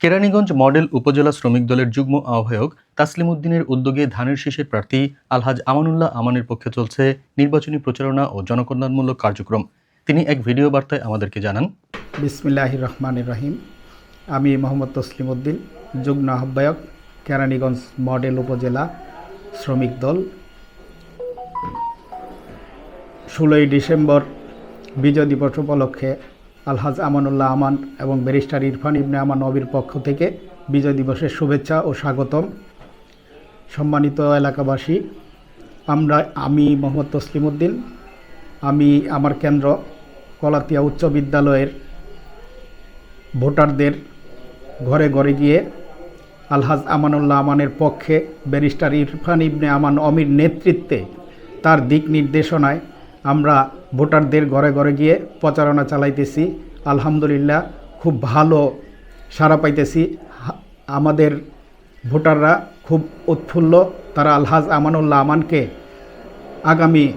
Keraniganj model উপজেলা শ্রমিক দলের যুগ্ম আহ্বায়ক তাসলিম উদ্দিনের উদ্যোগে ধানের শীষের প্রার্থী আলহাজ আমানুল্লাহ আমানের পক্ষে চলছে নির্বাচনী প্রচারণা ও জনকল্যাণমূলক কার্যক্রম। তিনি এক ভিডিও বার্তায় আমাদেরকে জানান। বিসমিল্লাহ রহমান রহিম। আমি মোহাম্মদ তসলিম উদ্দিন যুগ্ম আহ্বায়ক কেরানীগঞ্জ মডেল উপজেলা শ্রমিক দল। ষোলোই ডিসেম্বর বিজয় দিবস উপলক্ষে আলহাজ আমানুল্লাহ আমান এবং ব্যারিস্টার ইরফান ইবনে আমান নবীর পক্ষ থেকে বিজয় দিবসের শুভেচ্ছা ও স্বাগতম। সম্মানিত এলাকাবাসী, আমরা, আমি মোহাম্মদ তসলিম উদ্দিন আমি আমার কেন্দ্র কলাতিয়া উচ্চ বিদ্যালয়ের ভোটারদের ঘরে ঘরে গিয়ে আলহাজ আমানুল্লাহ আমানের পক্ষে ব্যারিস্টার ইরফান ইবনে আমান অমির নেতৃত্বে তার দিক নির্দেশনায় আমরা ভোটারদের ঘরে ঘরে গিয়ে প্রচারণা চালাইতেছি। আলহামদুলিল্লাহ, খুব ভালো সাড়া পাইতেছি। আমাদের ভোটাররা খুব উৎফুল্ল। তারা আলহাজ আমানুল্লাহ আমানকে আগামী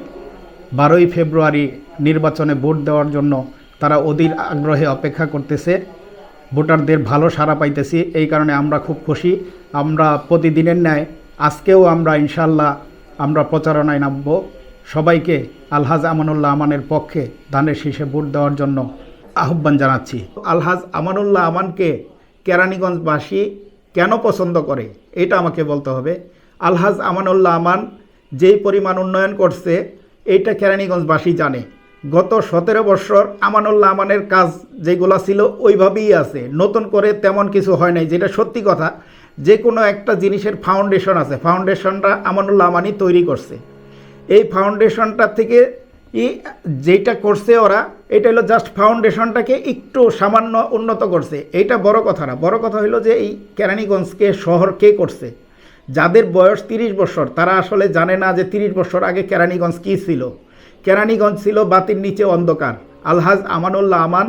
বারোই ফেব্রুয়ারি নির্বাচনে ভোট দেওয়ার জন্য তারা অধীর আগ্রহে অপেক্ষা করতেছে। ভোটারদের ভালো সাড়া পাইতেছি। এই কারণে আমরা খুব খুশি। আমরা প্রতিদিনের ন্যায়, আজকেও আমরা ইনশাল্লাহ আমরা প্রচারণায় নামব। সবাইকে আলহাজ আমানুল্লাহ আমানের পক্ষে ধানের শীষে ভোট দেওয়ার জন্য আহ্বান জানাচ্ছি। আলহাজ আমানুল্লাহ আমানকে কেরানীগঞ্জবাসী কেন পছন্দ করে? এটা আমাকে বলতে হবে। আলহাজ আমানুল্লাহ আমান যেই পরিমাণ উন্নয়ন করছে, এইটা কেরানীগঞ্জবাসী জানে। গত সতেরো বছর আমানুল্লাহ আমানের কাজ যেগুলো ছিল ওইভাবেই আছে। নতুন করে তেমন কিছু হয় নাই। যেটা সত্যি কথা, যে কোনো একটা জিনিসের ফাউন্ডেশন আছে। ফাউন্ডেশনটা আমানুল্লাহ আমানই তৈরি করছে। এই ফাউন্ডেশনটা থেকে ই যেটা করছে ওরা, এটা হলো জাস্ট ফাউন্ডেশনটাকে একটু সামান্য উন্নত করছে। এটা বড় কথা না। বড় কথা হলো যে এই কেরানীগঞ্জকে শহর কে করছে? যাদের বয়স তিরিশ বছর, তারা আসলে জানে না যে তিরিশ বছর আগে কেরানীগঞ্জ কী ছিল। কেরানীগঞ্জ ছিল বাতির নিচে অন্ধকার। আলহাজ আমানুল্লাহ আমান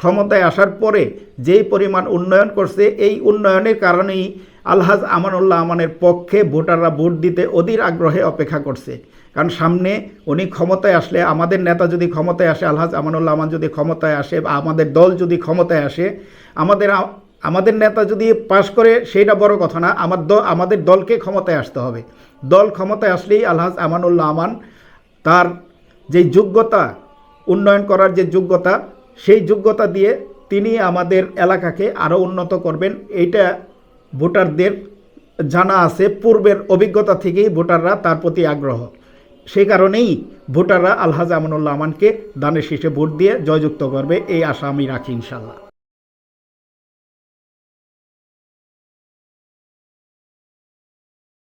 ক্ষমতায় আসার পরে যেই পরিমাণ উন্নয়ন করছে, এই উন্নয়নের কারণেই আলহাজ আমানুল্লাহ আমানের পক্ষে ভোটাররা ভোট দিতে অধীর আগ্রহে অপেক্ষা করছে। কারণ সামনে উনি ক্ষমতায় আসলে আমাদের নেতা যদি ক্ষমতায় আসে, আলহাজ আমানুল্লাহ আমান যদি ক্ষমতায় আসে বা আমাদের দল যদি ক্ষমতায় আসে, আমাদের আমাদের নেতা যদি পাশ করে, সেইটা বড় কথা না। আমার দ আমাদের দলকে ক্ষমতায় আসতে হবে। দল ক্ষমতায় আসলেই আলহাজ আমানুল্লাহ আমান তার যে যোগ্যতা, উন্নয়ন করার যে যোগ্যতা, সেই যোগ্যতা দিয়ে তিনি আমাদের এলাকাকে আরও উন্নত করবেন। এইটা ভোটারদের জানা আছে, পূর্বের অভিজ্ঞতা থেকেই ভোটাররা তার প্রতি আগ্রহ। সেই কারণেই ভোটাররা আলহাজ আমানুল্লাহ আমানকে দানের শীষে ভোট দিয়ে জয়যুক্ত করবে, এই আশা আমি রাখি ইনশাল্লাহ